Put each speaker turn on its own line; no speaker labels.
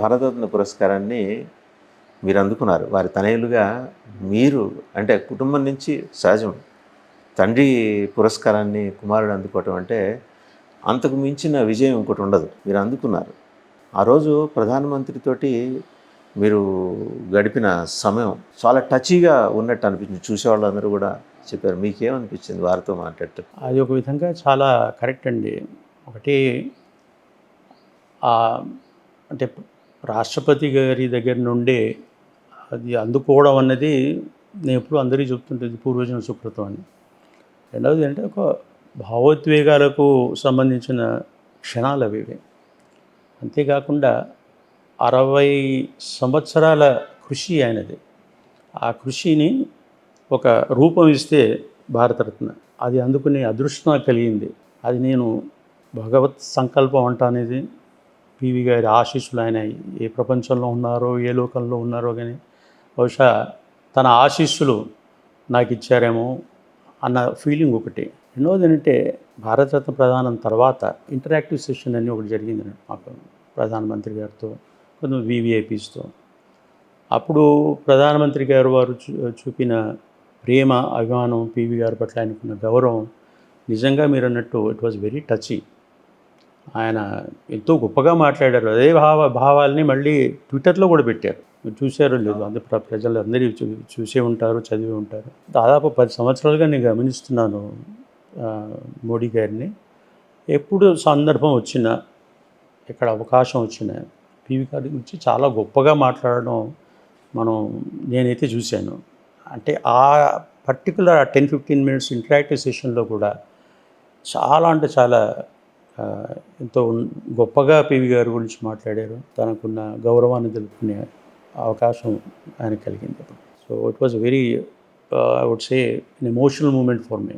భారతరత్న పురస్కారాన్ని మీరు అందుకున్నారు. వారి తనయులుగా మీరు అంటే కుటుంబం నుంచి సహజం తండ్రి పురస్కారాన్ని కుమారుడు అందుకోవటం అంటే అంతకు మించిన విజయం ఇంకోటి ఉండదు. మీరు అందుకున్నారు. ఆ రోజు ప్రధానమంత్రితోటి మీరు గడిపిన సమయం చాలా టచీగా ఉన్నట్టు అనిపించింది. చూసేవాళ్ళందరూ కూడా చెప్పారు మీకేమనిపించింది వారితో మాట్లాడటం?
అది ఒక విధంగా చాలా కరెక్ట్ అండి. ఒకటి అంటే రాష్ట్రపతి గారి దగ్గర నుండే అది అందుకోవడం అన్నది నేను ఎప్పుడు అందరికీ చెప్తుంటుంది పూర్వజన సుకృతం అని. రెండవది అంటే ఒక భావోద్వేగాలకు సంబంధించిన క్షణాలు అవి ఇవి. అంతేకాకుండా అరవై సంవత్సరాల కృషి ఆయనది. ఆ కృషిని ఒక రూపం ఇస్తే భారతరత్న. అది అందుకునే అదృష్టం కలిగింది. అది నేను భగవత్ సంకల్పం అంటా అనేది పివి గారి ఆశీస్సులు ఆయన ఏ ప్రపంచంలో ఉన్నారో ఏ లోకంలో ఉన్నారో కానీ బహుశా తన ఆశీస్సులు నాకు ఇచ్చారేమో అన్న ఫీలింగ్ ఒకటి. రెండవది ఏంటంటే భారతరత్న ప్రధానం తర్వాత ఇంటరాక్టివ్ సెషన్ అని ఒకటి జరిగింది మాకు ప్రధానమంత్రి గారితో కొంచెం వివిఐపీస్తో. అప్పుడు ప్రధానమంత్రి గారు వారు చూ చూపిన ప్రేమ అభిమానం పివి గారి పట్ల ఆయనకున్న గౌరవం నిజంగా మీరు అన్నట్టు ఇట్ వాజ్ వెరీ టచింగ్ ఆయన ఎంతో గొప్పగా మాట్లాడారు. అదే భావ భావాల్ని మళ్ళీ ట్విట్టర్లో కూడా పెట్టారు. మీరు చూసారో లేదు అందరూ ప్రజలు అందరూ చూ చూసే ఉంటారు చదివి ఉంటారు. దాదాపు పది సంవత్సరాలుగా నేను గమనిస్తున్నాను మోడీ గారిని. ఎప్పుడు సందర్భం వచ్చినా ఇక్కడ అవకాశం వచ్చినా పీవీ గారి గురించి చాలా గొప్పగా మాట్లాడడం మనం నేనైతే చూశాను. అంటే ఆ particular ten fifteen minutes interactive సెషన్లో కూడా చాలా అంటే చాలా ఎంతో గొప్పగా పివి గారి గురించి మాట్లాడారు. తనకున్న గౌరవాన్ని తెలుపుకునే అవకాశం ఆయన కలిగింది. So it was very I would say an emotional moment for me